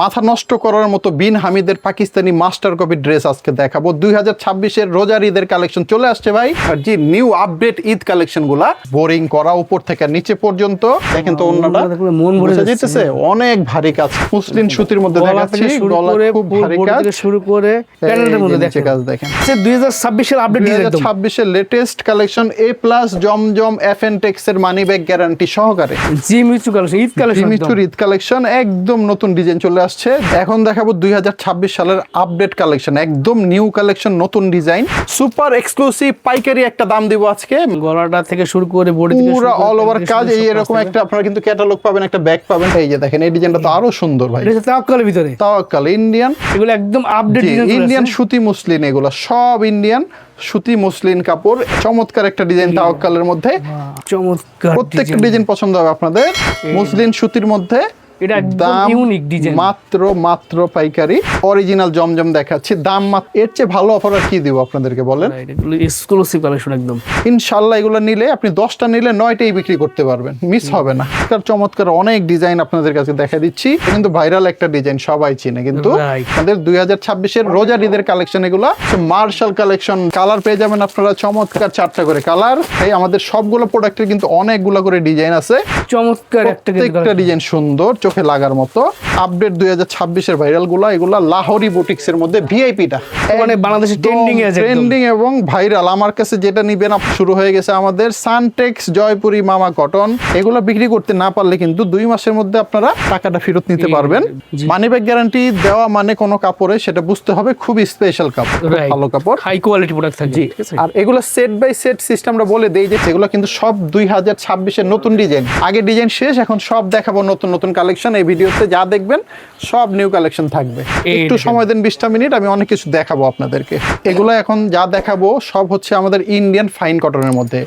মাথা নষ্ট করার মতো বিন হামিদের পাকিস্তানি মাস্টার কপি ড্রেস আজকে দেখাবো। দুই হাজার ছাব্বিশের রোজার ঈদের কালেকশন চলে আসছে ভাই। আর জি নিউ আপডেট ঈদ কালেকশনগুলা বোরিং করা উপর থেকে নিচে পর্যন্ত। দেখেন তো অন্যটা মন ভরে। অনেক ভারী কাজ। মুসলিম সুতির মধ্যে দেখাচ্ছি খুব ভারী কাজ। শুরু করে প্যানেলের মধ্যে দেখেন। কাজ দেখেন। দুই হাজার ছাব্বিশের আপডেট দুই ডিজাইন হাজার ছাব্বিশের latest collection A plus Zamzam F N Tex এর মানি ব্যাগ গ্যারান্টি সহকারে। Jimmy Choo collection Eid collection Eid collection একদম নতুন ডিজাইন চলে আসছে। এখন দেখাবো দুই সালের আপডেট কালেকশন একদম নিউ কালেকশন নতুন ডিজাইন সুপার এক্সক্লুসিভ পাইকারি একটা দাম দিব আজকে। গলাটা থেকে শুরু করে বডি পুরো অল ওভার কাজ এই এরকম একটা আপনারা কিন্তু ক্যাটালগ পাবেন একটা ব্যাগ পাবেন। এই যে দেখেন এই ডিজাইনটা তো আরও সুন্দর ভাই। এটা তাওয়াক্কালের ভিতরে। তাওয়াক্কাল ইন্ডিয়ান এগুলো একদম আপডেট ইন্ডিয়ান সুতি মুসলিন এগুলো সব ইন্ডিয়ান সুতি মুসলিন কাপড় চমৎকার একটা ডিজাইন তাওয়াক্কালের মধ্যে। চমৎকার প্রত্যেকটা ডিজাইন পছন্দ হবে আপনাদের। মুসলিন সুতির মধ্যে এটা একদম ইউনিক ডিজাইন মাত্র মাত্র পাইকারি। অরিজিনাল জমজম দেখাচ্ছি। দাম এর চেয়ে ভালো অফার আর কি দিব আপনাদেরকে বলেন? এক্সক্লুসিভ কালেকশন একদম। ইনশাল্লাহ এগুলো নিলে আপনি দশটা নিলে নয়টাই বিক্রি করতে পারবেন। মিস হবে না। চমৎকার চমৎকার অনেক ডিজাইন আপনাদের কাছে দেখা দিচ্ছি। কিন্তু ভাইরাল একটা ডিজাইন সবাই চিনে কিন্তু। আমাদের দুই হাজার ছাব্বিশের রোজার ঈদের কালেকশন এগুলো। মার্শাল কালেকশন কালার পেয়ে যাবেন আপনারা। চমৎকার চারটা করে কালার এই আমাদের সবগুলো প্রোডাক্টের কিন্তু অনেকগুলো করে ডিজাইন আছে। চমৎকার একটা। ডিজাইন সুন্দর। চোখে লাগার মতো আপডেট দুই হাজার ছাব্বিশের ভাইরালগুলা এগুলা লাহোরি বুটিক্স এর মধ্যে ভিআইপিটা মানে বাংলাদেশে trending এ ট্রেন্ডিং এবং ভাইরাল আমার কাছে যেটা নিবেন শুরু হয়ে গেছে আমাদের সানটেক্স জয়পুরি মামা কটন এগুলো বিক্রি করতে না পারলে কিন্তু দুই মাসের মধ্যে আপনারা টাকাটা ফেরত নিতে পারবেন। মানি ব্যাগ গ্যারান্টি দেওয়া মানে কোনো কাপড়ে সেটা বুঝতে হবে খুবই স্পেশাল কাপড় ভালো কাপড়। হাই কোয়ালিটি প্রোডাক্ট থাকবে আর এগুলো সেট বাই সেট সিস্টেম সিস্টেমটা বলে দেই যে এগুলো কিন্তু সব দুই হাজার ছাব্বিশের নতুন ডিজাইন আগে ডিজাইন শেষ এখন সব দেখাবো নতুন নতুন কালেকশন এই ভিডিওতে যা দেখবেন সব নিউ কালেকশন থাকবে। একটু সময় দেন বিশটা মিনিট আমি অনেক কিছু দেখাবো আপনাদেরকে। এগুলো এখন যা দেখাবো সব হচ্ছে আমাদের ইন্ডিয়ান ফাইন কটনের মধ্যে।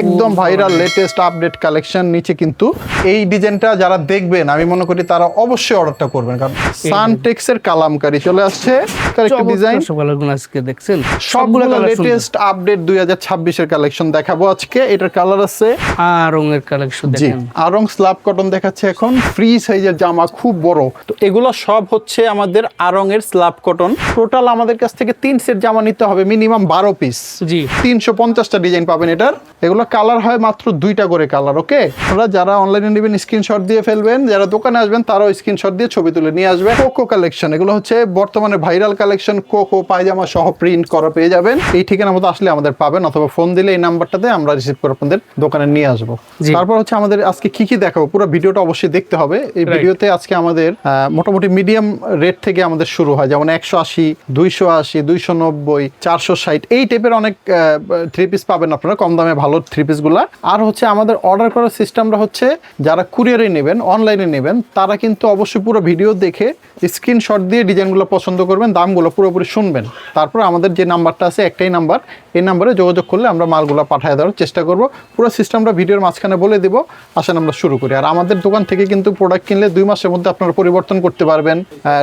একদম ভাইরাল লেটেস্ট আপডেট কালেকশন নিচে কিন্তু এই ডিজাইনটা যারা দেখবেন আমি মনে করি তারা অবশ্যই অর্ডারটা করবেন কারণ সানটেক্স এর কালামকারি চলে আসছে। একটা ডিজাইন আজকে দেখছেন। সবগুলো লেটেস্ট আপডেট দুই হাজার কালেকশন দেখাবো আজকে। এটার কালার আছে আর রঙের কালেকশন দেখেন। আরং স্ল্যাব কটন দেখাচ্ছে এখন। ফ্রি সাইজের জামা খুব বড়। তো এগুলো সব হচ্ছে আমাদের আরং এর স্ল্যাব কটন টোটাল আমাদের কাছ থেকে তিন সেট জামা নিতে হবে মিনিমাম বারো পিস জি। তিনশো পঞ্চাশটা ডিজাইন পাবেন এটার। এগুলো কালার হয় মাত্র দুইটা করে কালার ওকে আপনারা যারা অনলাইনে নেবেন স্ক্রিনশট দিয়ে ফেলবেন। যারা দোকানে আসবেন তারাও স্ক্রিনশট দিয়ে ছবি তুলে নিয়ে আসবেন কোকো কালেকশন এগুলো হচ্ছে বর্তমানে ভাইরাল কালেকশন কোকো পায়জামা সহ প্রিন্ট করা পেয়ে যাবেন। এই ঠিকানা মতো আসলে আমাদের পাবেন অথবা ফোন দিলে এই নাম্বারটাতে আমরা রিসিভ করে আপনাদের দোকানে নিয়ে আসব। তারপর হচ্ছে আমাদের আজকে কি কি দেখাবো পুরো ভিডিওটা অবশ্যই দেখতে হবে। এই ভিডিওতে আজকে আমাদের মোটামুটি মিডিয়াম রেট থেকে আমাদের শুরু হয়। যেমন একশো আশি দুইশো আশি দুইশো নব্বই চারশো ষাট এই টাইপের অনেক থ্রি পিস পাবেন আপনারা কম দামে ভালো থ্রি পিসগুলা আর হচ্ছে আমাদের অর্ডার করার সিস্টেমটা হচ্ছে যারা কুরিয়ারে নেবেন অনলাইনে নেবেন তারা কিন্তু অবশ্যই পুরো ভিডিও দেখে স্ক্রিনশট দিয়ে ডিজাইনগুলো পছন্দ করবেন দামগুলো পুরোপুরি শুনবেন। তারপর আমাদের যে নাম্বারটা আছে একটাই নাম্বার এই নাম্বারে যোগাযোগ করলে আমরা মালগুলো পাঠিয়ে দেওয়ার চেষ্টা করব। পুরো সিস্টেমটা ভিডিওর মাঝখানে বলে দিব আসেন আমরা শুরু করি। আর আমাদের দোকান থেকে কিন্তু প্রোডাক্ট কিনলে দুই মাসের মধ্যে আপনারা পরিবর্তন করতে পারবেন।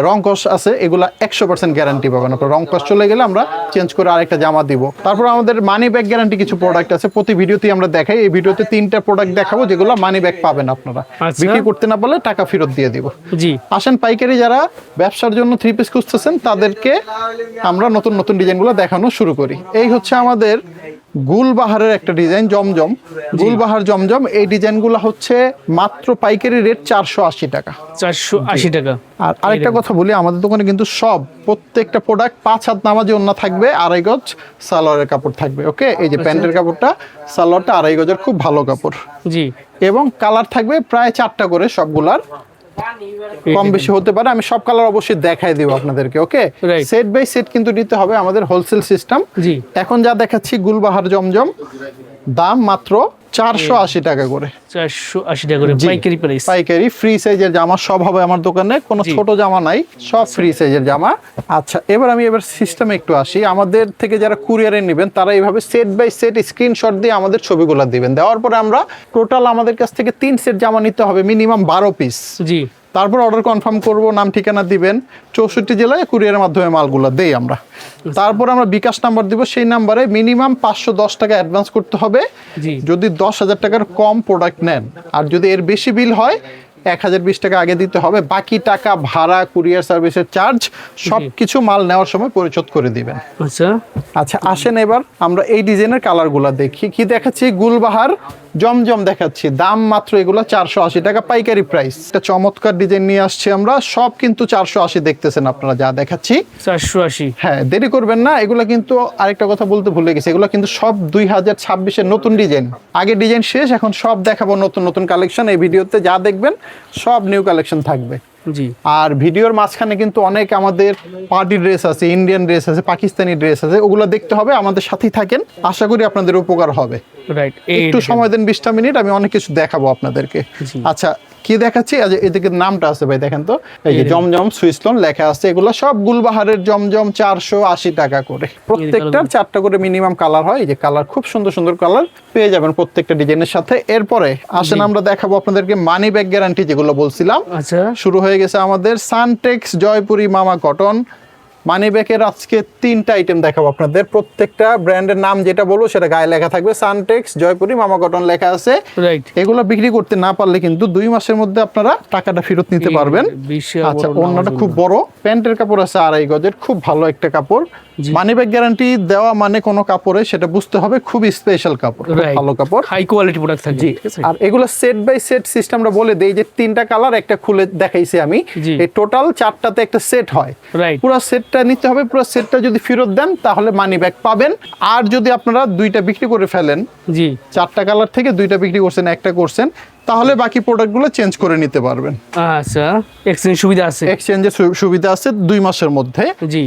রং কস আছে এগুলা একশো পার্সেন্ট গ্যারান্টি পাবেন। আপনার রং কস চলে গেলে আমরা চেঞ্জ করে আরেকটা জামা দিব। তারপর আমাদের মানি ব্যাগ গ্যারান্টি কিছু প্রোডাক্ট আছে প্রতি ভিডিওতেই আমরা দেখাই। এই ভিডিওতে তিনটা প্রোডাক্ট দেখাবো যেগুলো মানি ব্যাগ পাবেন আপনারা। আচ্ছা। বিক্রি করতে না পারলে টাকা ফেরত দিয়ে দিব। জি। আসেন পাইকারি যারা ব্যবসার জন্য থ্রি পিস খুঁজতেছেন তাদেরকে আমরা নতুন নতুন ডিজাইনগুলো দেখানো শুরু করি। এই হচ্ছে আমাদের গুলবাহারের একটা ডিজাইন জমজম। গুলবাহার জমজম এই ডিজাইনগুলো হচ্ছে মাত্র পাইকারি রেট চারশো আশি টাকা। চারশো আশি টাকা। আর আরেকটা কথা বলি আমাদের দোকানে কিন্তু সব প্রত্যেকটা প্রোডাক্ট পাঁচ হাত নামাজি অন্য থাকবে আড়াই গজ সালোয়ারের কাপড় থাকবে ওকে এই যে প্যান্টের কাপড়টা সালোয়ারটা আড়াই গজের খুব ভালো কাপড়। জি। এবং কালার থাকবে প্রায় চারটা করে সবগুলার। কম বেশি হতে পারে। আমি সব কালার অবশ্যই দেখাই দিব আপনাদেরকে ওকে সেট বাই সেট কিন্তু নিতে হবে আমাদের হোলসেল সিস্টেম জি। এখন যা দেখাচ্ছি গুলবাহার জমজম দাম মাত্র চারশো আশি টাকা করে। চারশো আশি টাকা করে পাইকারি প্রাইস পাইকারি ফ্রি সাইজের জামা সব হবে আমার দোকানে কোনো ছোট জামা নাই সব ফ্রি সাইজের জামা। আচ্ছা এবার আমি এবার সিস্টেমে একটু আসি। আমাদের থেকে যারা কুরিয়ারে নেবেন তারা এইভাবে সেট বাই সেট স্ক্রিনশট দিয়ে আমাদের ছবিগুলো দিবেন। দেওয়ার পরে আমরা টোটাল আমাদের কাছ থেকে তিন সেট জামা নিতে হবে মিনিমাম বারো পিস জি। তারপর অর্ডার কনফার্ম করব নাম ঠিকানা দিবেন। চৌষট্টি জেলায় কুরিয়ারের মাধ্যমে মালগুলো দেই আমরা। তারপর আমরা বিকাশ নাম্বার দিব সেই নাম্বারে মিনিমাম পাঁচশো দশ টাকা অ্যাডভান্স করতে হবে। যদি দশ হাজার টাকার কম প্রোডাক্ট নেন আর যদি এর বেশি বিল হয় এক হাজার বিশ টাকা আগে দিতে হবে। বাকি টাকা ভাড়া কুরিয়ার সার্ভিসের চার্জ সব কিছু মাল নেওয়ার সময় পরিশোধ করে দিবেন। আচ্ছা। আচ্ছা আসেন এবার আমরা এই ডিজাইনের কালারগুলো দেখি। কি দেখাচ্ছি? গুলবাহার জমজম দেখাচ্ছি। দাম মাত্র এগুলো চারশো আশি টাকা পাইকারি প্রাইস একটা চমৎকার ডিজাইন নিয়ে আসছি আমরা। সব কিন্তু চারশো আশি দেখতেছেন আপনারা যা দেখাচ্ছি। চারশো আশি। হ্যাঁ দেরি করবেন না। এগুলো কিন্তু আরেকটা কথা বলতে ভুলে গেছি। এগুলো কিন্তু সব দুই হাজার ছাব্বিশের নতুন ডিজাইন আগে ডিজাইন শেষ এখন সব দেখাবো নতুন নতুন কালেকশন এই ভিডিওতে যা দেখবেন সব নিউ কালেকশন থাকবে। জি। আর ভিডিওর মাঝখানে কিন্তু অনেক আমাদের পার্টি ড্রেস আছে ইন্ডিয়ান ড্রেস আছে পাকিস্তানি ড্রেস আছে ওগুলো দেখতে হবে আমাদের সাথেই থাকেন আশা করি আপনাদের উপকার হবে। রাইট একটু সময় দেন বিশটা মিনিট আমি অনেক কিছু দেখাবো আপনাদেরকে। আচ্ছা কি দেখাচ্ছি? এদিকে নামটা আছে ভাই দেখেন তো। এই যে জমজম সুইসলন লেখা আছে এগুলো সব গুলবাহারের জমজম চারশো আশি টাকা করে। প্রত্যেকটার চারটা করে মিনিমাম কালার হয় এই যে কালার খুব সুন্দর সুন্দর কালার পেয়ে যাবেন প্রত্যেকটা ডিজাইনের সাথে। এরপরে আসেন আমরা দেখাবো আপনাদেরকে মানি ব্যাগ গ্যারান্টি যেগুলো বলছিলাম। আচ্ছা। শুরু হয়ে গেছে আমাদের সানটেক্স জয়পুরি মামা কটন মানি ব্যাগের আজকে তিনটা আইটেম দেখাবো আপনাদের। প্রত্যেকটা ব্র্যান্ডের নাম যেটা বলব সেটা গায়ে লেখা থাকবে। সানটেক্স জয়পুরি মামা কটন লেখা আছে। এগুলো বিক্রি করতে না পারলে কিন্তু দুই মাসের মধ্যে আপনারা টাকাটা ফেরত নিতে পারবেন। আচ্ছা অন্যটা খুব বড়। প্যান্টের কাপড় আছে আড়াই গজের খুব ভালো একটা কাপড়। মানি ব্যাগ গ্যারান্টি দেওয়া মানে কোনো কাপড়ে সেটা বুঝতে হবে খুব স্পেশাল কাপড় ভালো কাপড়। হাই কোয়ালিটি প্রোডাক্ট থাকে জি। আর এগুলো সেট বাই সেট সিস্টেমটা বলে দেই যে তিনটা কালার একটা খুলে দেখাইছি আমি। এই টোটাল চারটাতে একটা সেট হয়। রাইট পুরো সেটটা নিতে হবে পুরো সেটটা যদি ফেরত দেন তাহলে মানি ব্যাক পাবেন। আর যদি আপনারা দুইটা বিক্রি করে ফেলেন জি। চারটা কালার থেকে দুইটা বিক্রি করছেন একটা করছেন তাহলে বাকি প্রোডাক্টগুলো চেঞ্জ করে নিতে পারবেন। আচ্ছা এক্সচেঞ্জ সুবিধা আছে। এক্সচেঞ্জের সুবিধা আছে দুই মাসের মধ্যে। জি।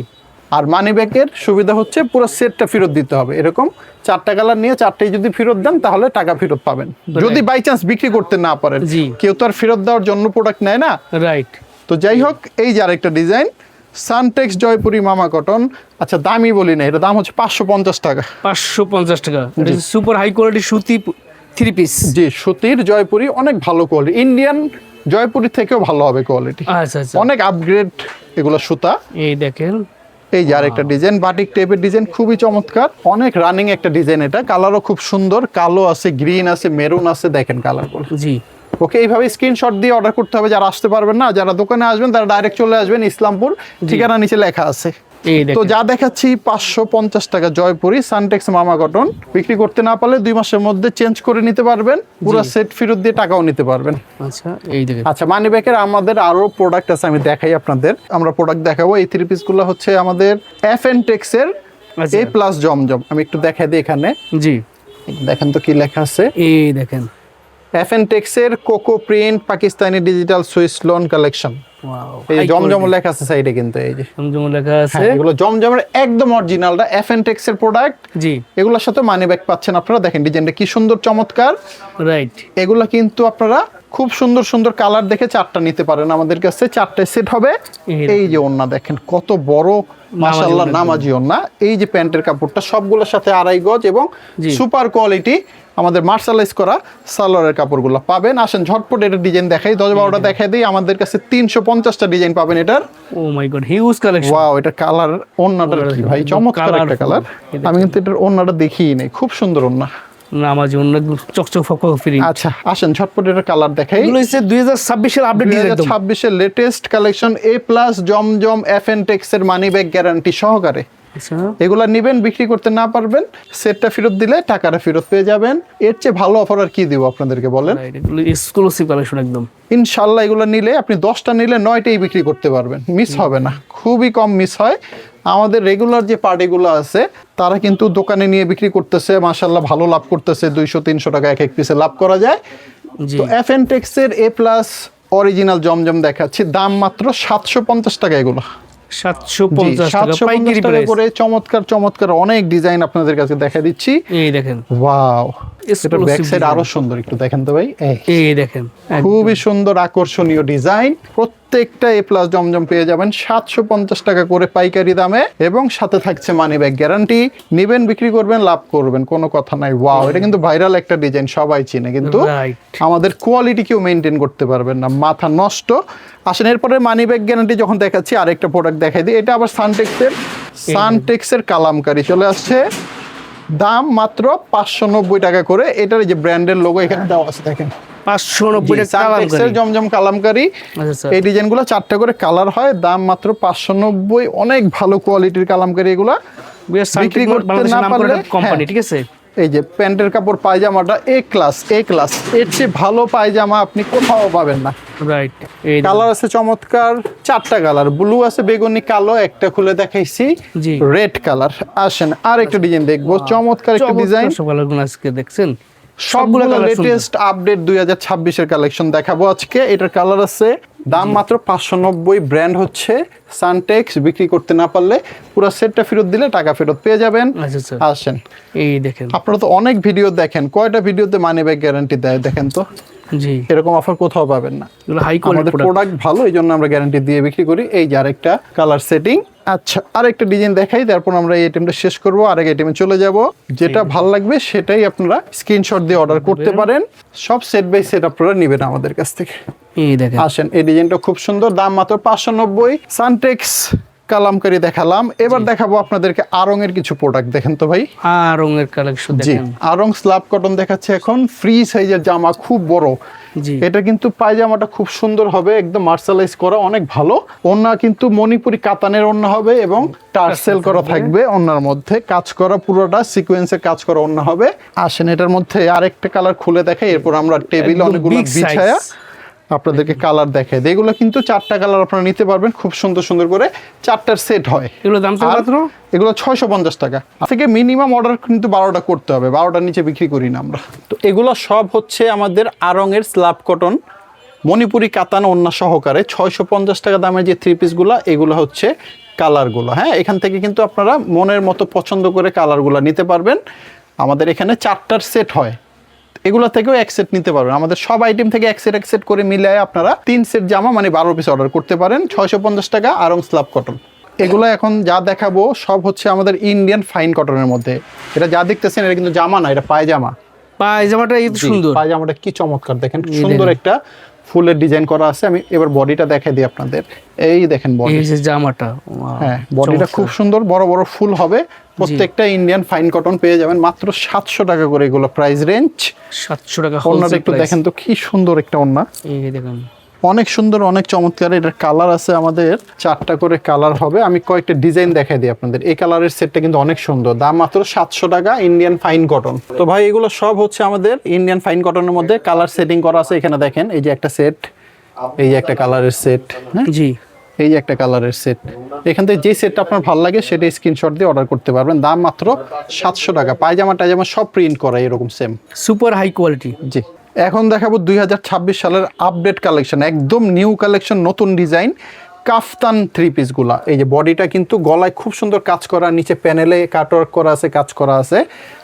আর মানি ব্যাকের সুবিধা হচ্ছে পুরো সেটটা ফেরত দিতে হবে। এরকম চারটা কালার নিয়ে চারটেই যদি ফেরত দেন তাহলে টাকা ফেরত পাবেন। যদি বাই চান্স বিক্রি করতে না পারেন। জি। কেউ তো আর ফেরত দেওয়ার জন্য প্রোডাক্ট নেয় না। রাইট তো যাই হোক এই যে আরেকটা ডিজাইন সানটেক্স জয়পুরি মামা কটন আচ্ছা দামি বলি না এটা দাম হচ্ছে পাঁচশো পঞ্চাশ টাকা। পাঁচশো পঞ্চাশ টাকা। সুপার হাই কোয়ালিটি সুতি থ্রি পিস জি সুতির জয়পুরি অনেক ভালো কোয়ালিটি ইন্ডিয়ান জয়পুরি থেকেও ভালো হবে কোয়ালিটি আচ্ছা আচ্ছা। অনেক আপগ্রেড এগুলো সুতা। এই দেখেন। এই যে আরেকটা ডিজাইন বাটিক টাইপের ডিজাইন খুবই চমৎকার। অনেক রানিং একটা ডিজাইন এটা। কালারও খুব সুন্দর কালো আছে গ্রিন আছে মেরুন আছে দেখেন কালারগুলো জি। ওকে এইভাবে স্ক্রিনশট দিয়ে অর্ডার করতে হবে যারা আসতে পারবেন না যারা দোকানে আসবেন তারা ডাইরেক্ট চলে আসবেন ইসলামপুর ঠিকানা নিচে লেখা আছে। তো যা দেখাচ্ছি পাঁচশো পঞ্চাশ টাকা জয়পুরি সানটেক্স মামা কটন বিক্রি করতে না পারলে দুই মাসের মধ্যে চেঞ্জ করে নিতে পারবেন পুরো সেট ফেরত দিয়ে টাকাও নিতে পারবেন। আচ্ছা এই দেখেন। আচ্ছা মানি ব্যাগের আমাদের আরও প্রোডাক্ট আছে আমি দেখাই আপনাদের। আমরা প্রোডাক্ট দেখাবো এই থ্রি পিসগুলো হচ্ছে আমাদের F N টেক্সের। A plus Zamzam. আমি একটু দেখাই দিই এখানে। জি। দেখেন তো কি লেখা আছে। এই দেখেন। F N টেক্সের coco print Pakistani digital Swiss lawn collection এই যে জমজম লেখা আছে সাইডে কিন্তু এই যে। জমজম লেখা আছে। হ্যাঁ এগুলো জমজমের একদম অরিজিনালটা এফ এন টেক্সের প্রোডাক্ট জি। এগুলোর সাথে মানি ব্যাগ পাচ্ছেন আপনারা। দেখেন ডিজাইনটা কি সুন্দর চমৎকার। রাইট এগুলা কিন্তু আপনারা খুব সুন্দর সুন্দর কালার দেখে চারটা নিতে পারেন আমাদের কাছে। চারটে সেট হবে। এই যে ওন্না দেখেন কত বড় মাশাআল্লাহ নামাজি ওন্না এই যে প্যান্টের কাপড়টা সবগুলোর সাথে আড়াই গজ এবং সুপার কোয়ালিটি আমাদের মার্শালাইজ করা সালোয়ারের কাপড়গুলো পাবেন। আসেন ঝটপট এটার ডিজাইন দেখাই। দশ বারোটা দেখাই দিই। আমাদের কাছে তিনশো পঞ্চাশটা ডিজাইন পাবেন এটার। ও my god huge collection wow এটা কালার ওন্নাটা কি ভাই? চমৎকার একটা কালার আমি কিন্তু এটার ওন্নাটা দেখিই নেই। খুব সুন্দর ওন্না নামাজি অন্য চকচক ফ্রি আচ্ছা আসেন ঝটপট এটার কালার দেখাই। এগুলো হচ্ছে দুই হাজার ছাব্বিশের আপডেট দুই ডিজাইন হাজার একদম ছাব্বিশের latest collection A plus Zamzam F N টেক্সের money bag guarantee সহকারে। এগুলা নিবেন বিক্রি করতে না পারবেন সেটটা ফেরত দিলে টাকাটা ফেরত পেয়ে যাবেন। এর চেয়ে ভালো অফার আর কি দিব আপনাদেরকে বলেন? এক্সক্লুসিভ কালেকশন একদম। ইনশাল্লাহ এগুলো নিলে আপনি দশটা নিলে নয়টাই বিক্রি করতে পারবেন। মিস হবে না। খুবই কম মিস হয়। আমাদের রেগুলার যে পার্টিগুলো আছে তারা কিন্তু দোকানে নিয়ে বিক্রি করতেছে মাসাল্লাহ ভালো লাভ করতেছে দুইশো তিনশো টাকা এক এক পিসে লাভ করা যায়। তো এফ এন টেক্সের এ প্লাস অরিজিনাল জমজম দেখাচ্ছি দাম মাত্র সাতশো পঞ্চাশ টাকা এগুলো। সাতশো পঞ্চাশ সাতশো পাইকারি করে চমৎকার চমৎকার অনেক ডিজাইন আপনাদের কাছে দেখা দিচ্ছি। এই দেখেন। ওয়াও এটা ব্যাক সাইড আরও সুন্দর একটু দেখেন তো ভাই। এই দেখেন। খুবই সুন্দর আকর্ষণীয় ডিজাইন প্রত্যেকটা এ প্লাস জমজম পেয়ে যাবেন সাতশো পঞ্চাশ টাকা করে পাইকারি দামে এবং সাথে থাকছে মানি ব্যাগ গ্যারান্টি নিবেন বিক্রি করবেন লাভ করবেন কোনো কথা নাই। ওয়াও এটা কিন্তু ভাইরাল একটা ডিজাইন সবাই চিনে। কিন্তু আমাদের কোয়ালিটি কেউ মেনটেন করতে পারবেন না মাথা নষ্ট। আসেন এরপরে মানি ব্যাগ গ্যারান্টি যখন দেখাচ্ছি আরেকটা প্রোডাক্ট দেখাই দিই। এটা আবার সানটেক্সের সানটেক্সের কালামকারি চলে আসছে। দাম মাত্র পাঁচশো নব্বই টাকা করে। এটার যে ব্র্যান্ডের লোগো এখানে দেওয়া আছে দেখেন। টাকা জমজম কালামকারি। আচ্ছা এই ডিজাইনগুলো চারটা করে কালার হয় দাম মাত্র পাঁচশো নব্বই। অনেক ভালো কোয়ালিটির কালামকারি এগুলা। বিক্রি করতে না পারলে, কোম্পানি হ্যাঁ। ঠিক আছে? এই যে প্যান্টের কাপড় পায়জামাটা এ ক্লাস এ ক্লাস এর চেয়ে ভালো পায়জামা আপনি কোথাও পাবেন না। রাইট কালার আছে চমৎকার চারটা কালার ব্লু আছে বেগুনি কালো একটা খুলে দেখাইছি। রেড কালার আসেন আর একটা ডিজাইন দেখব। চমৎকার একটা ডিজাইন। সব কালারগুলো আজকে দেখছেন। সবগুলো লেটেস্ট আপডেট দুই হাজার ছাব্বিশের কালেকশন দেখাবো আজকে। এটার কালার আছে দাম মাত্র পাঁচশো নব্বই ব্র্যান্ড হচ্ছে সানটেক্স বিক্রি করতে না পারলে পুরো সেটটা ফেরত দিলে টাকা ফেরত পেয়ে যাবেন। আচ্ছা আসেন। এই দেখেন। আপনারা তো অনেক ভিডিও দেখেন কয়টা ভিডিওতে মানি ব্যাগ গ্যারান্টি দেয় দেখেন তো? জি। এরকম অফার কোথাও পাবেন না। হাই কোয়ালিটি প্রোডাক্ট প্রোডাক্ট ভালো এই জন্য আমরা গ্যারান্টি দিয়ে বিক্রি করি। এই যে আরেকটা কালার সেটিং আচ্ছা আরেকটা ডিজাইন দেখাই তারপর আমরা এই আইটেমটা শেষ করব আরেক আইটেমে চলে যাব। যেটা ভালো লাগবে সেটাই আপনারা স্ক্রিনশট দিয়ে অর্ডার করতে পারেন। সব সেট বাই সেট আপনারা নেবেন আমাদের কাছ থেকে। এই দেখেন। আসেন এই ডিজাইনটা খুব সুন্দর দাম মাত্র পাঁচশো নব্বই। সানটেক্স কালামকারি দেখালাম। এবার দেখাবো আপনাদেরকে আরং এর কিছু প্রোডাক্ট দেখেন তো ভাই। আর রঙের কালেকশন জি দেখেন। আরং স্ল্যাব কটন দেখাচ্ছে এখন। ফ্রি সাইজের জামা খুব বড়। এটা কিন্তু পায়জামাটা খুব সুন্দর হবে একদম মার্শালাইজ করা অনেক ভালো। ওন্না কিন্তু মণিপুরি কাতানের ওন্না হবে এবং টার্সেল করা থাকবে। ওন্নার মধ্যে। কাজ করা পুরোটা সিকোয়েন্সের কাজ করা ওন্না হবে। আসেন এটার মধ্যে আরেকটা কালার খুলে দেখাই এরপর আমরা টেবিল অনেকগুলো বিছায়া আপনাদেরকে কালার দেখায় দিই। এগুলো কিন্তু চারটা কালার আপনারা নিতে পারবেন। খুব সুন্দর সুন্দর করে চারটার সেট হয়। এগুলো দাম মাত্র? এগুলো ছয়শো পঞ্চাশ টাকা। থেকে মিনিমাম অর্ডার কিন্তু বারোটা করতে হবে। বারোটার নিচে বিক্রি করি না আমরা। তো এগুলো সব হচ্ছে আমাদের আরঙের স্ল্যাব কটন মণিপুরি কাতান অন্য সহকারে ছয়শো পঞ্চাশ টাকা দামের যে থ্রি পিসগুলো এগুলো হচ্ছে কালারগুলো হ্যাঁ এখান থেকে কিন্তু আপনারা মনের মতো পছন্দ করে কালারগুলো নিতে পারবেন। আমাদের এখানে চারটার সেট হয়। এগুলো থেকেও এক সেট নিতে পারবেন। আমাদের সব আইটেম থেকে এক সেট এক সেট করে মিলিয়ে আপনারা তিন সেট জামা মানে বারো পিস অর্ডার করতে পারেন। ছয়শো পঞ্চাশ টাকা আরং স্লাব কটন এগুলো এখন যা দেখাবো সব হচ্ছে আমাদের ইন্ডিয়ান ফাইন কটনের মধ্যে। এটা যা দেখতেছেন এটা কিন্তু জামা না এটা পায়জামা। পায়জামাটা সুন্দর। পায়জামাটা কি চমৎকার দেখেন সুন্দর একটা ফুলের ডিজাইন করা আছে আমি এবার বডিটা দেখাই দিই আপনাদের। এই দেখেন বডি। এই যে জামাটা হ্যাঁ বডিটা খুব সুন্দর বড় বড় ফুল হবে। প্রত্যেকটা ইন্ডিয়ান ফাইন কটন পেয়ে যাবেন মাত্র সাতশো টাকা করে এগুলো প্রাইস রেঞ্জ সাতশো টাকা ওন্নাটা একটু দেখেন তো কি সুন্দর একটা ওন্না এই দেখেন। অনেক সুন্দর অনেক চমৎকার এটার কালার আছে আমাদের। চারটা করে কালার হবে। আমি কয়েকটা ডিজাইন দেখাই দিই আপনাদের। এই কালারের সেটটা কিন্তু অনেক সুন্দর। দাম মাত্র সাতশো টাকা ইন্ডিয়ান ফাইন কটন তো ভাই এগুলো সব হচ্ছে আমাদের ইন্ডিয়ান ফাইন কটনের মধ্যে কালার সেটিং করা আছে এখানে দেখেন। এই যে একটা সেট এই যে একটা কালারের সেট হ্যাঁ? জি। এই যে একটা কালারের সেট এখান থেকে যে সেটটা আপনার ভালো লাগে সেটা স্ক্রিনশট দিয়ে অর্ডার করতে পারবেন। দাম মাত্র সাতশো টাকা। পায়জামা টায়জামা সব প্রিন্ট করা এরকম সেম সুপার হাই কোয়ালিটি জি। এখন দেখাবো দুই হাজার ছাব্বিশ সালের আপডেট কালেকশন একদম নিউ কালেকশন নতুন ডিজাইন কাফতান থ্রি পিসগুলা এই যে বডিটা কিন্তু গলায় খুব সুন্দর কাজ করা, নিচে প্যানেলে কাটওয়ার্ক করা আছে, কাজ করা আছে।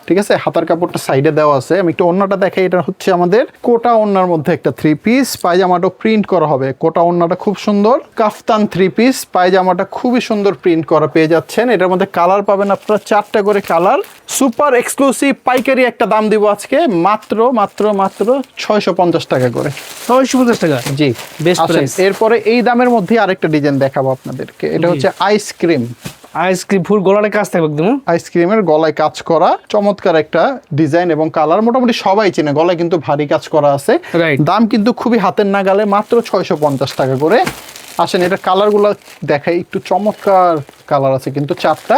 ঠিক আছে? হাতার কাপড়টা সাইডে দেওয়া আছে। আমি একটু অন্যটা দেখাই। এটা হচ্ছে আমাদের কোটা ওন্নার মধ্যে একটা থ্রি পিস পায়জামাটা প্রিন্ট করা হবে। কোটা ওন্নাটা খুব সুন্দর। কাফতান থ্রি পিস পায়জামাটা খুবই সুন্দর প্রিন্ট করা পেয়ে যাচ্ছেন। এটার মধ্যে কালার পাবেন আপনারা চারটা করে কালার সুপার এক্সক্লুসিভ পাইকারি একটা দাম দিব আজকে। মাত্র মাত্র মাত্র ছয়শো পঞ্চাশ টাকা করে। ছয়শো পঞ্চাশ টাকা? জি। আসেন, এরপরে এই দামের মধ্যে আরেকটা ডিজাইন দেখাবো আপনাদেরকে। এটা হচ্ছে আইসক্রিম আইসক্রিম ফুল গলাটা কাজ থাকবে একদম? আইসক্রিমের গলায় কাজ করা চমৎকার একটা ডিজাইন এবং কালার। মোটামুটি সবাই চেনে গলায় কিন্তু ভারী কাজ করা আছে। দাম কিন্তু খুবই হাতের নাগালে মাত্র ছয়শো পঞ্চাশ টাকা করে। আসেন এটা কালারগুলো দেখাই একটু চমৎকার কালার আছে কিন্তু চারটা।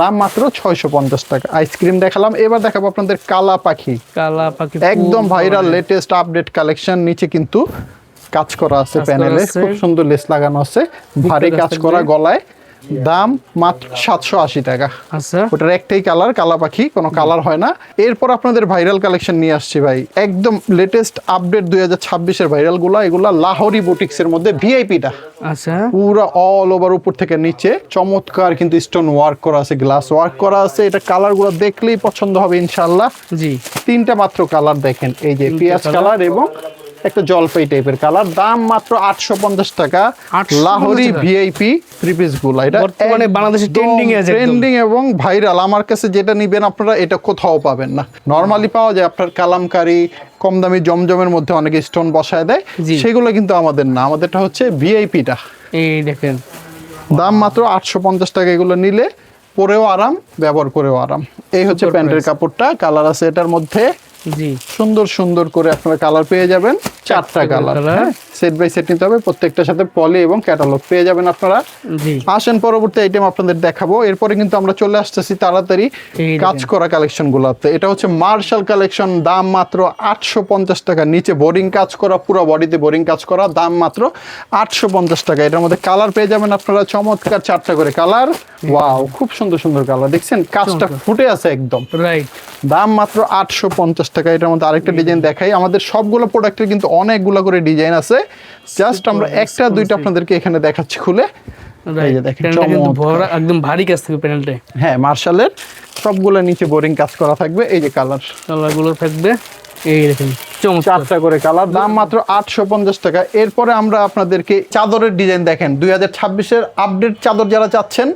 দাম মাত্র ছয়শো পঞ্চাশ টাকা। আইসক্রিম দেখালাম এবার দেখাবো আপনাদের কালা পাখি। কালা পাখি একদম ভাইরাল লেটেস্ট আপডেট কালেকশন নিচে কিন্তু কাজ করা আছে প্যানেলে খুব সুন্দর লেস লাগানো আছে। ভারী কাজ করা গলায়। দাম মাত্র সাতশো আশি টাকা। আচ্ছা। ওটার একটাই কালার কালা পাখি কোনো কালার হয় না। এরপর আপনাদের ভাইরাল কালেকশন নিয়ে আসছি ভাই। একদম লেটেস্ট আপডেট দুই হাজার ছাব্বিশের ভাইরালগুলা এগুলা লাহোরি বুটিক্স এর মধ্যে ভিআইপিটা আচ্ছা। পুরো অল ওভার উপর থেকে নিচে। চমৎকার কিন্তু স্টোন ওয়ার্ক করা আছে গ্লাস ওয়ার্ক করা আছে। এটা কালারগুলো দেখলেই পছন্দ হবে ইনশাল্লাহ জি। তিনটা মাত্র কালার দেখেন। এই যে পেঁয়াজ। কালার এবং একটা জলপাই টাইপের কালার দাম মাত্র আটশো পঞ্চাশ টাকা। লাহোরি। ভিআইপি থ্রি পিসগুলা। এটা বর্তমানে বাংলাদেশে এ ট্রেন্ডিং এবং ভাইরাল আমার কাছে যেটা নিবেন আপনারা এটা কোথাও পাবেন না। নর্মালি পাওয়া যায় আপনার কালামকারি কম দামি জমজমের মধ্যে অনেকে স্টোন বসায় দেয়। সেগুলো কিন্তু আমাদের না। আমাদেরটা হচ্ছে ভিআইপিটা এই দেখেন। দাম মাত্র আটশো পঞ্চাশ টাকা এগুলো নিলে পরেও আরাম ব্যবহার করেও আরাম। এই হচ্ছে প্যান্টের কাপড়টা। কালার আছে এটার মধ্যে। জি। সুন্দর সুন্দর করে আপনারা কালার পেয়ে যাবেন। চারটা কালার হ্যাঁ? সেট বাই সেট নিতে হবে। প্রত্যেকটার সাথে পলি এবং ক্যাটালগ পেয়ে যাবেন আপনারা। আসেন পরবর্তী আইটেম আপনাদের দেখাবো। এরপরে কিন্তু আমরা চলে আসতেছি তাড়াতাড়ি কাজ করা কালেকশন গুলাতে এটা হচ্ছে মার্শাল কালেকশন দাম মাত্র আটশো পঞ্চাশ টাকা। নিচে বোরিং কাজ করা পুরো বডিতে বোরিং কাজ করা দাম মাত্র আটশো পঞ্চাশ টাকা। এটার মধ্যে কালার পেয়ে যাবেন আপনারা। চমৎকার চারটা করে কালার ওয়াও খুব সুন্দর সুন্দর কালার দেখছেন? কাজটা ফুটে আছে একদম। রাইট দাম মাত্র আটশো পঞ্চাশ টাকা এটার মধ্যে আরেকটা ডিজাইন দেখাই। আমাদের সবগুলো প্রোডাক্টের কিন্তু অনেকগুলো করে ডিজাইন আছে। জাস্ট আমরা একটা দুইটা আপনাদেরকে এখানে দেখাচ্ছি খুলে। একদম ভারী কাজ থাকবে প্যানেলটা হ্যাঁ মার্শালের। সবগুলো নিচে বোরিং কাজ করা থাকবে। এই যে কালার কালারগুলো থাকবে। এই দেখেন চারটা করে কালার দাম মাত্র আটশো পঞ্চাশ টাকা। এরপরে আমরা আপনাদেরকে চাদরের ডিজাইন দেখেন। দুই হাজার ছাব্বিশের আপডেট চাদর যারা চাচ্ছেন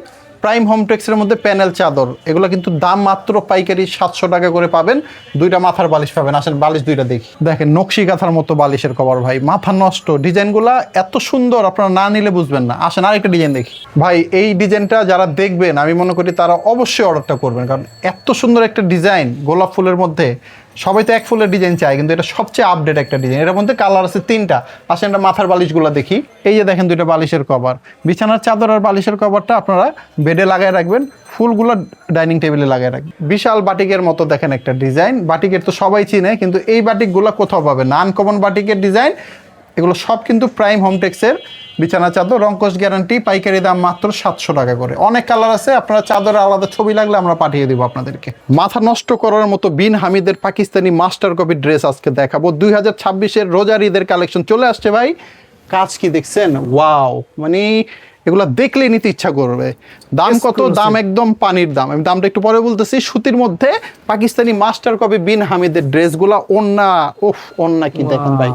প্রাইম হোম টেক্সের মধ্যে প্যানেল চাদর। এগুলো কিন্তু দাম মাত্র পাইকারি সাতশো টাকা করে পাবেন। দুইটা মাথার বালিশ পাবেন। আসেন বালিশ দুইটা দেখি। দেখেন, নকশি কাঁথার মতো বালিশের কভার ভাই। মাথা নষ্ট। ডিজাইনগুলা এত সুন্দর, আপনারা না নিলে বুঝবেন না। আসেন আরেকটা ডিজাইন দেখি। ভাই, এই ডিজাইনটা যারা দেখবেন, আমি মনে করি তারা অবশ্যই অর্ডারটা করবেন। কারণ এত সুন্দর একটা ডিজাইন গোলাপ ফুলের মধ্যে। সবাই তো এক ফুলের ডিজাইন চায়, কিন্তু এটা সবচেয়ে আপডেট একটা ডিজাইন এর মধ্যে কালার আছে তিনটা। পাশে এটা মাথার বালিশগুলো দেখি। এই যে দেখেন দুইটা বালিশের কভার বিছানার চাদর আর বালিশের কভারটা আপনারা বেডে লাগায় রাখবেন, ফুলগুলো ডাইনিং টেবিলে লাগায় রাখবেন। বিশাল বাটিকের মতো দেখেন একটা ডিজাইন বাটিকের তো সবাই চিনে, কিন্তু এই বাটিকগুলো কোথাও পাবে না। আনকমন বাটিকের ডিজাইন এগুলো সব কিন্তু প্রাইম হোমটেক্সের বিছানা চাদর রঙ্কশ গ্যারান্টি পাইকারি দাম মাত্র সাতশো টাকা করে। অনেক কালার আছে আপনারা চাদরের আলাদা ছবি লাগলে আমরা পাঠিয়ে দিব আপনাদেরকে। মাথা নষ্ট করার মতো বিন হামিদের পাকিস্তানি মাস্টার কপি ড্রেস আজকে দেখাবো। দুই হাজার ছাব্বিশের রোজার ঈদের কালেকশন চলে আসছে ভাই। কাজ কি দেখছেন? ওয়াও মানে এগুলো দেখলেই নিতে ইচ্ছা করবে। দাম কত? দাম একদম পানির দাম। আমি দামটা একটু পরে বলতেছি সুতির মধ্যে পাকিস্তানি মাস্টার কপি বিন হামিদের ড্রেসগুলা ওন্না ওফ ওন্না কি দেখেন ভাই।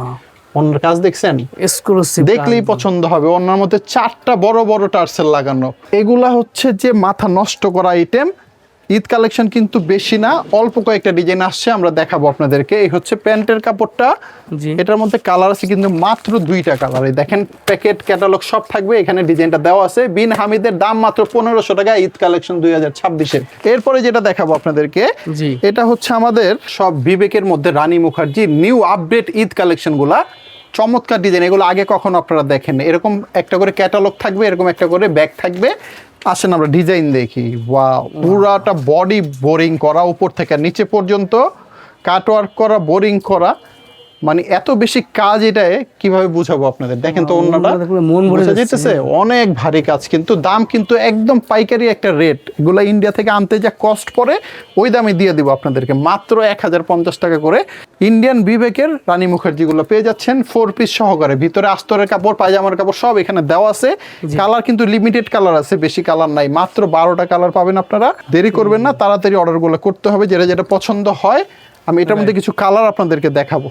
অন্যের কাজ দেখছেন? এক্সক্লুসিভ দেখলেই পছন্দ হবে। অন্যের মধ্যে চারটা বড় বড় টার্সেল লাগানো। এগুলা হচ্ছে যে মাথা নষ্ট করা আইটেম ঈদ কালেকশন কিন্তু বেশি না অল্প কয়েকটা ডিজাইন আসছে আমরা দেখাবো আপনাদেরকে। এই হচ্ছে প্যান্টের কাপড়টা। এটার মধ্যে কালার আছে কিন্তু মাত্র দুইটা কালার এই দেখেন প্যাকেট ক্যাটালগ সব থাকবে। এখানে ডিজাইনটা দেওয়া আছে। বিন হামিদের দাম মাত্র পনেরোশো টাকা ঈদ কালেকশন দুই হাজার ছাব্বিশের। এরপরে যেটা দেখাবো আপনাদেরকে এটা হচ্ছে আমাদের সব বিবেকের মধ্যে রানী মুখার্জি নিউ আপডেট ঈদ কালেকশনগুলা চমৎকার ডিজাইন এগুলো আগে কখনো আপনারা দেখেন এরকম একটা করে ক্যাটালগ থাকবে, এরকম একটা করে ব্যাগ থাকবে। আসেন আমরা ডিজাইন দেখি। বা পুরাটা বডি বোরিং করা, উপর থেকে নিচে পর্যন্ত কাটওয়ার্ক করা বোরিং করা। মানে এত বেশি কাজ এটায় কীভাবে বুঝাবো আপনাদের? দেখেন তো অন্যটা। মন ভরে যাচ্ছে। যেতেছে অনেক ভারী কাজ কিন্তু দাম কিন্তু একদম পাইকারি একটা রেট এগুলো ইন্ডিয়া থেকে আনতে যা কস্ট পড়ে ওই দামে দিয়ে দিব আপনাদেরকে। মাত্র এক হাজার পঞ্চাশ টাকা করে ইন্ডিয়ান বিবেকের রানী মুখার্জিগুলো পেয়ে যাচ্ছেন ফোর পিস সহকারে। ভিতরে আস্তরের কাপড় পায়জামার কাপড় সব এখানে দেওয়া আছে। কালার কিন্তু লিমিটেড কালার আছে বেশি কালার নাই। মাত্র বারোটা কালার পাবেন আপনারা। দেরি করবেন না তাড়াতাড়ি অর্ডারগুলো করতে হবে যেটা যেটা পছন্দ হয়। আমি এটার মধ্যে কিছু কালার আপনাদেরকে দেখাবো।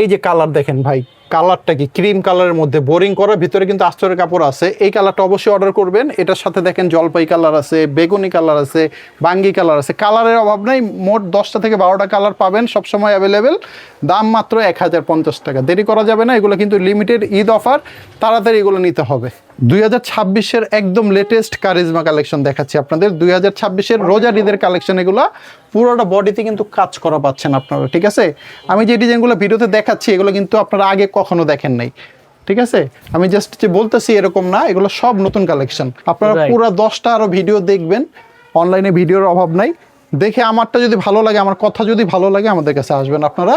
এই যে কালার দেখেন ভাই। কালারটা কি? ক্রিম কালারের মধ্যে বোরিং করা ভিতরে কিন্তু আস্তরের কাপড় আছে। এই কালারটা অবশ্যই অর্ডার করবেন। এটার সাথে দেখেন জলপাই কালার আছে, বেগুনি কালার আছে, বাঙ্গি কালার আছে। কালারের অভাব নাই, মোট দশটা থেকে বারোটা কালার পাবেন সবসময় অ্যাভেলেবেল দাম মাত্র এক হাজার পঞ্চাশ টাকা। দেরি করা যাবে না, এগুলো কিন্তু লিমিটেড ঈদ অফার। তাড়াতাড়ি এগুলো নিতে হবে। দুই হাজার ছাব্বিশের একদম লেটেস্ট কারিজমা কালেকশন দেখাচ্ছি আপনাদের। দুই হাজার ছাব্বিশের রোজার ঈদের কালেকশন এগুলো। পুরোটা বডিতে কিন্তু কাজ করা পাচ্ছেন আপনারা, ঠিক আছে? আমি যে ডিজাইনগুলো ভিডিওতে দেখাচ্ছি, এগুলো কিন্তু আপনারা আগে কখনো দেখেন নাই। ঠিক আছে? আমি জাস্ট যে বলতেছি এরকম না এগুলো সব নতুন কালেকশন আপনারা পুরো দশটা আরও ভিডিও দেখবেন অনলাইনে ভিডিওর অভাব নাই। দেখে আমারটা যদি ভালো লাগে আমার কথা যদি ভালো লাগে আমাদের কাছে আসবেন আপনারা।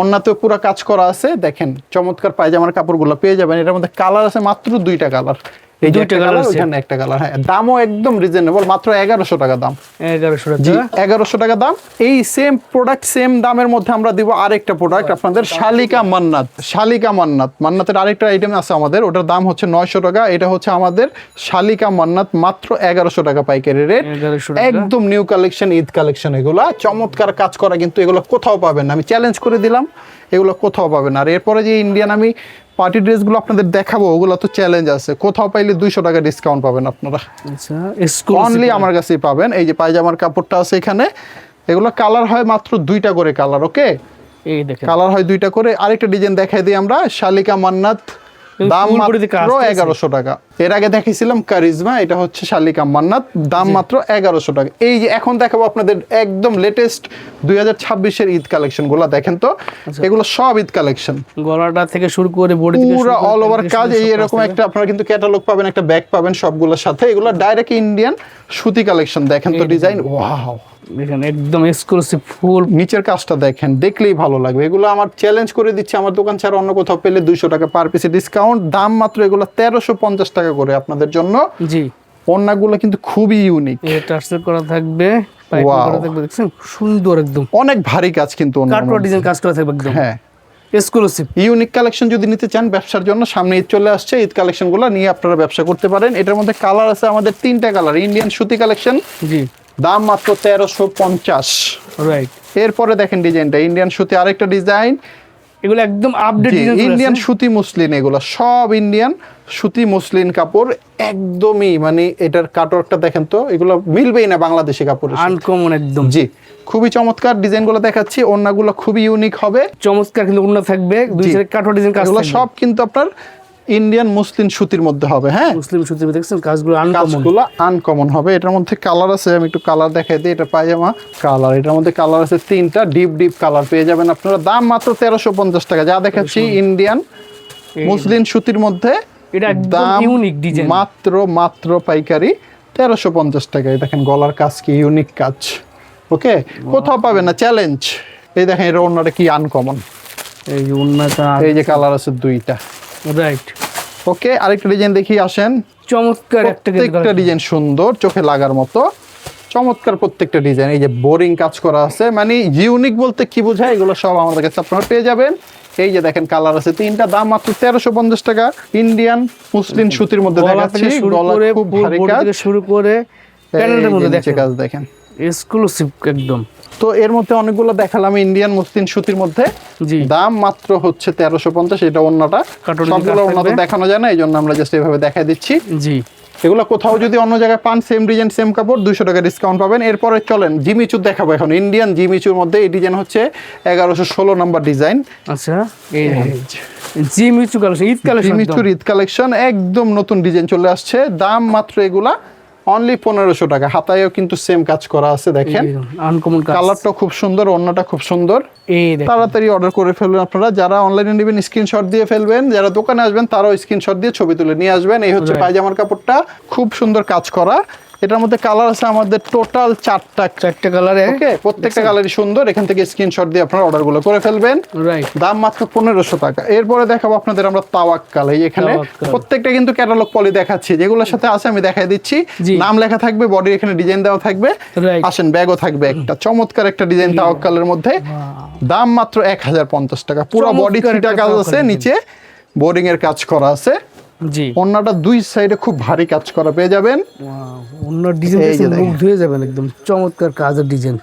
অন্যতেও পুরো কাজ করা আছে দেখেন চমৎকার পায়জামার কাপড়গুলো পেয়ে যাবেন। এটার মধ্যে কালার আছে মাত্র দুইটা কালার এই যে দুইটা একটা colour কালার আছে? একটা কালার হ্যাঁ দামও একদম রিজনেবল মাত্র এগারোশো টাকা দাম। এগারোশো টাকা। এগারোশো টাকা দাম। এই সেম প্রোডাক্ট সেম দামের মধ্যে আমরা দিব আরেকটা প্রোডাক্ট আপনাদের শালিকা মান্নাত শালিকা মান্নাত। মান্নাতের আরেকটা আইটেম আছে আমাদের ওটার দাম হচ্ছে নয়শো টাকা। এটা হচ্ছে আমাদের শালিকা মান্নাত মাত্র এগারোশো টাকা পাইকারি রেট 1100 টাকা। একদম নিউ কালেকশন ঈদ কালেকশন এগুলা। চমৎকার কাজ করা কিন্তু এগুলো কোথাও পাবেন না। আমি চ্যালেঞ্জ করে দিলাম। এগুলো কোথাও পাবেন। না আর এরপরে যে ইন্ডিয়ান আমি পার্টি ড্রেসগুলো আপনাদের দেখাবো ওগুলো তো চ্যালেঞ্জ আছে। কোথাও পাইলে দুইশো টাকা ডিসকাউন্ট পাবেন আপনারা। আচ্ছা অনলি আমার কাছেই পাবেন। এই যে পায়জামার কাপড়টা আছে এখানে। এগুলো কালার হয় মাত্র দুইটা করে কালার ওকে এই দেখেন। কালার হয় দুইটা করে। আরেকটা ডিজাইন দেখাই দিই আমরা। শালিকা মান্নাত দাম মাত্র এগারোশো টাকা। এর আগে দেখিয়েছিলাম কারিজমা এটা হচ্ছে শালিকা মান্নাত দাম মাত্র এগারোশো টাকা। এই যে এখন দেখাবো আপনাদের একদম লেটেস্ট দুই হাজার ছাব্বিশের ঈদ কালেকশনগুলো দেখেন তো? আচ্ছা। এগুলো সব ঈদ কালেকশন গলাটা থেকে শুরু করে বডি পুরো অল ওভার কাজ এই এরকম একটা আপনারা কিন্তু ক্যাটালগ পাবেন একটা ব্যাগ পাবেন সবগুলোর সাথে। এগুলো ডাইরেক্ট ইন্ডিয়ান সুতি কালেকশন দেখেন তো ডিজাইন ওয়াও। দেখেন একদম এক্সক্লুসিভ ফুল নিচের কাজটা দেখেন দেখলেই ভালো লাগবে। এগুলো আমার চ্যালেঞ্জ করে দিচ্ছে আমার দোকান ছাড়া অন্য কোথাও পেলে দুইশো টাকা পার পিসে ডিসকাউন্ট দাম মাত্র এগুলো তেরোশো পঞ্চাশ টাকা করে আপনাদের জন্য। জি। কিন্তু খুবই ইউনিক টার্সেল করা থাকবে দেখছেন? সুন্দর একদম। অনেক ভারী কাজ কিন্তু ডিজাইন কাজ করা থাকবে একদম। হ্যাঁ। এক্সক্লুসিভ ইউনিক কালেকশন যদি নিতে চান ব্যবসার জন্য সামনে ঈদ চলে আসছে ঈদ কালেকশনগুলো নিয়ে আপনারা ব্যবসা করতে পারেন। এটার মধ্যে কালার আছে আমাদের তিনটা কালার ইন্ডিয়ান সুতি কালেকশন জি। দাম মাত্র তেরোশো পঞ্চাশ। রাইট এরপরে দেখেন ডিজাইনটা ইন্ডিয়ান সুতি আরেকটা ডিজাইন। এগুলো একদম আপডেট ইন্ডিয়ান সুতি মুসলিন এগুলো সব ইন্ডিয়ান সুতি মুসলিন কাপড় একদমই মানে এটার কাটওয়ার্কটা দেখেন তো এগুলো মিলবেই না বাংলাদেশি কাপড় আনকমন একদম জি খুবই চমৎকার ডিজাইনগুলো দেখাচ্ছি অন্যগুলো খুবই ইউনিক হবে। চমৎকার কিন্তু অন্য থাকবে দুই। সাইডে কাটওয়ার ডিজাইন কাজ সব কিন্তু আপনার ইন্ডিয়ান মুসলিম সুতির মধ্যে হবে হ্যাঁ? মুসলিম সুতির দেখছেন? কাজগুলো কাজগুলো আনকমন হবে। এটার মধ্যে কালার আছে আমি একটু কালার দেখাই দিই এটা পায়জামা কালার এটার মধ্যে কালার আছে তিনটা ডিপ ডিপ কালার পেয়ে যাবেন আপনারা। দাম মাত্র তেরোশো পঞ্চাশ টাকা। যা দেখাচ্ছি ইন্ডিয়ান মুসলিম সুতির মধ্যে এটা দাম। মাত্র মাত্র পাইকারি তেরোশো পঞ্চাশ টাকায় দেখেন গলার কাজ কি ইউনিক কাজ। ওকে? কোথাও পাবেন না চ্যালেঞ্জ এই দেখেন এটা অন্যটা কি আনকমন এই উন্নতা এই যে কালার আছে দুইটা। রাইট ওকে আরেকটা ডিজাইন দেখি আসেন। চমৎকার প্রত্যেকটা ডিজাইন সুন্দর চোখে লাগার মতো। চমৎকার প্রত্যেকটা ডিজাইন এই যে বোরিং কাজ করা আছে। মানে ইউনিক বলতে কি বোঝায় এগুলো সব আমাদের কাছে আপনারা পেয়ে যাবেন। এই যে দেখেন কালার আছে তিনটা দাম মাত্র তেরোশো পঞ্চাশ টাকা। ইন্ডিয়ান মুসলিম সুতির মধ্যে দেখাচ্ছি। গলা করে খুব ভারী কাজ। শুরু করে প্যানেলের মধ্যে কাজ দেখেন। এক্সক্লুসিভ একদম। তো এর মধ্যে অনেকগুলো দেখালাম ইন্ডিয়ান মুসলিম সুতির মধ্যে। জি। দাম মাত্র হচ্ছে তেরোশো পঞ্চাশ এটা অন্যটা সবগুলো কাজ অন্য দেখানো যায় না এই জন্য আমরা জাস্ট এভাবে দেখাই দিচ্ছি। জি। এগুলো কোথাও যদি অন্য জায়গায় পান সেম ডিজাইন সেম কাপড় দুইশো টাকা ডিসকাউন্ট পাবেন। এরপরে চলেন জিমিচুর দেখাবো এখন। ইন্ডিয়ান জিমিচুর মধ্যে এই ডিজাইন হচ্ছে এগারোশো ষোলো নাম্বার ডিজাইন আচ্ছা এই Jimmy Choo collection Eid collection জিমিচুর Eid collection একদম নতুন ডিজাইন চলে আসছে। দাম মাত্র এগুলা অনলি পনেরোশো টাকা। হাতায়ও কিন্তু সেম কাজ করা আছে দেখেন। আনকমন কালারটা খুব সুন্দর অন্যটা খুব সুন্দর। তাড়াতাড়ি অর্ডার করে ফেলবেন আপনারা। যারা অনলাইনে নেবেন স্ক্রিনশট দিয়ে ফেলবেন। যারা দোকানে আসবেন তারাও স্ক্রিনশট দিয়ে ছবি তুলে নিয়ে আসবেন। এই হচ্ছে পায়জামার কাপড়টা। খুব সুন্দর কাজ করা। এটার মধ্যে কালার আছে আমাদের টোটাল চারটা চারটে কালারে ওকে প্রত্যেকটা কালারই সুন্দর। এখান থেকে স্ক্রিনশট দিয়ে আপনারা অর্ডারগুলো করে ফেলবেন। রাইট দাম মাত্র পনেরোশো টাকা। এরপরে দেখাবো আপনাদের আমরা তাওয়াক্কাল এই এখানে। প্রত্যেকটা কিন্তু ক্যাটালগ পলি দেখাচ্ছি। যেগুলোর সাথে আছে আমি দেখাই দিচ্ছি। নাম লেখা থাকবে বডির এখানে ডিজাইন দেওয়া থাকবে. আসেন ব্যাগও থাকবে একটা। চমৎকার একটা ডিজাইন তাওয়াক্কালের মধ্যে। দাম মাত্র এক হাজার পঞ্চাশ টাকা। পুরো বডি কাজ আছে। নিচে বোর্ডিং এর কাজ করা আছে। জি। অন্যটা দুই সাইডে খুব ভারী কাজ করা পেয়ে যাবেন। অন্য ডিজাইন ধুয়ে যাবেন একদম। চমৎকার কাজের ডিজাইন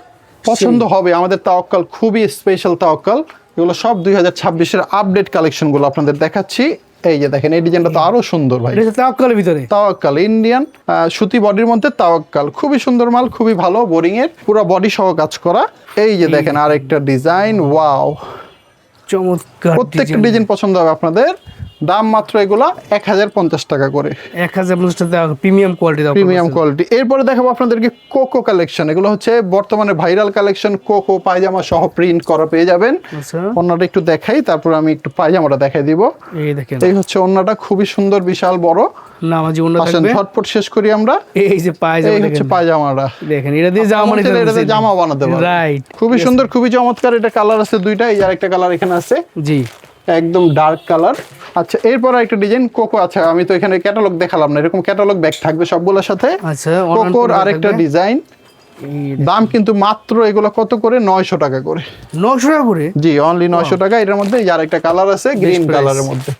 পছন্দ হবে আমাদের তাওয়াক্কাল খুবই স্পেশাল তাওয়াক্কাল। এগুলো সব দুই হাজার ছাব্বিশের আপডেট কালেকশনগুলো আপনাদের দেখাচ্ছি। এই যে দেখেন এই ডিজাইনটা তো আরও সুন্দর ভাই। তাওয়াক্কালের ভিতরে? তাওয়াক্কাল ইন্ডিয়ান সুতি বডির মধ্যে তাওয়াক্কাল। খুবই সুন্দর মাল খুবই ভালো বোরিং এর পুরো বডি সহ কাজ করা। এই যে দেখেন আরেকটা ডিজাইন ওয়াও চমৎকার প্রত্যেকটা ডিজাইন পছন্দ হবে আপনাদের। দাম মাত্র এগুলা এক হাজার পঞ্চাশ টাকা করে। এক হাজার পঞ্চাশ টাকা প্রিমিয়াম কোয়ালিটি প্রিমিয়াম কোয়ালিটি এরপরে দেখাবো আপনাদেরকে কোকো কালেকশন এগুলো হচ্ছে বর্তমানে ভাইরাল কালেকশন কোকো পায়জামা সহ প্রিন্ট করা পেয়ে যাবেন। আচ্ছা। অন্যটা একটু দেখাই তারপর আমি একটু পায়জামাটা দেখাই দিব। এই দেখেন। এই হচ্ছে অন্যটা খুবই সুন্দর বিশাল বড়। নামাজি অন্য থাকবে। ঝটপট শেষ করি আমরা। এই যে পায়ে এই হচ্ছে পায়জামাটা। দেখেন এটা দিয়ে জামা আপনারা চাইলে এটাতে জামা বানাতে পারেন। রাইট খুবই সুন্দর খুবই চমৎকার। এটা কালার আছে দুইটা এই যে আরেকটা কালার এখানে আছে। জি। একদম ডার্ক কালার আচ্ছা এরপর একটা ডিজাইন কোকো আছে। আমি তো এখানে ক্যাটালগ দেখালাম না এরকম ক্যাটালগ ব্যাগ থাকবে সবগুলোর সাথে। আচ্ছা কোকোর আরেকটা ডিজাইন দাম কিন্তু মাত্র এগুলো কত করে? নয়শো টাকা করে। নশো টাকা করে? জি অনলি নয়শো টাকা। এটার মধ্যে যে আরেকটা কালার আছে গ্রিন। কালারের মধ্যে।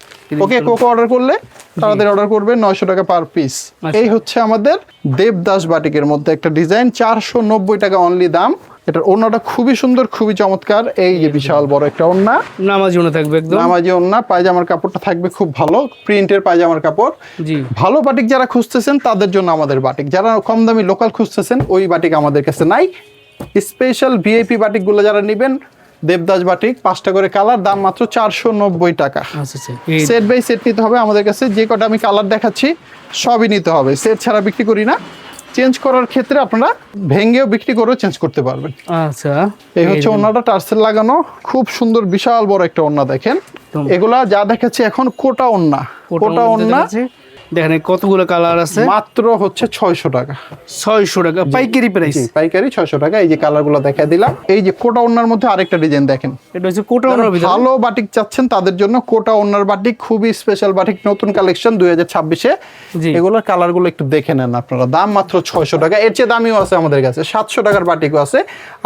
ওকে কোকো অর্ডার করলে তাদের অর্ডার করবে নয়শো টাকা পার পিস আচ্ছা। এই হচ্ছে আমাদের দেবদাস বাটিকের মধ্যে একটা ডিজাইন চারশো নব্বই টাকা অনলি দাম। এটার ওড়নাটা খুবই সুন্দর খুবই চমৎকার। এই যে বিশাল বড় একটা ওড়না। নামাজি অন্য থাকবে একদম। নামাজি ওড়না পায়জামার কাপড়টা থাকবে খুব ভালো প্রিন্টের পায়জামার কাপড়। জি। ভালো বাটিক যারা খুঁজতেছেন তাদের জন্য আমাদের বাটিক। যারা কম দামি লোকাল খুঁজতেছেন ওই বাটিক আমাদের কাছে নাই। স্পেশাল ভিআইপি বাটিকগুলো যারা নেবেন দেবদাস বাটিক পাঁচটা করে কালার দাম মাত্র চারশো নব্বই টাকা। সেট বাই সেট নিতে হবে আমাদের কাছে যে কটা আমি কালার দেখাচ্ছি সবই নিতে হবে। সেট ছাড়া বিক্রি করি না। চেঞ্জ করার ক্ষেত্রে আপনারা ভেঙেও বিক্রি করেও চেঞ্জ করতে পারবেন। আচ্ছা। এই হচ্ছে ওনাটা টার্সেল লাগানো। খুব সুন্দর বিশাল বড় একটা ওন্না দেখেন। এগুলা যা দেখাচ্ছি এখন কোটা ওন্না কোটা ওন্না দেখেন কতগুলো কালার আছে? মাত্র হচ্ছে ছয়শো টাকা। ছয়শো টাকা পাইকারি প্রাইস পাইকারি ছয়শো টাকা এই যে কালারগুলো দেখা দিলাম। এই যে কোটা ওন্নার মধ্যে আরেকটা ডিজাইন দেখেন। এটা হচ্ছে কোটা ভিতরে। ভালো বাটিক চাচ্ছেন তাদের জন্য কোটা ওনার বাটিক খুবই স্পেশাল বাটিক নতুন কালেকশন দুই হাজার ছাব্বিশে। এগুলোর কালারগুলো একটু দেখে নেন আপনারা। দাম মাত্র ছয়শো টাকা। এর চেয়ে দামিও আছে আমাদের কাছে। সাতশো টাকার বাটিকও আছে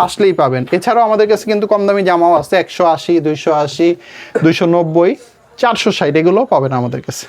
আসলেই পাবেন। এছাড়াও আমাদের কাছে কিন্তু কম দামি জামাও আছে একশো আশি দুইশো আশি দুইশো নব্বই চারশো ষাট এগুলো পাবেন আমাদের কাছে।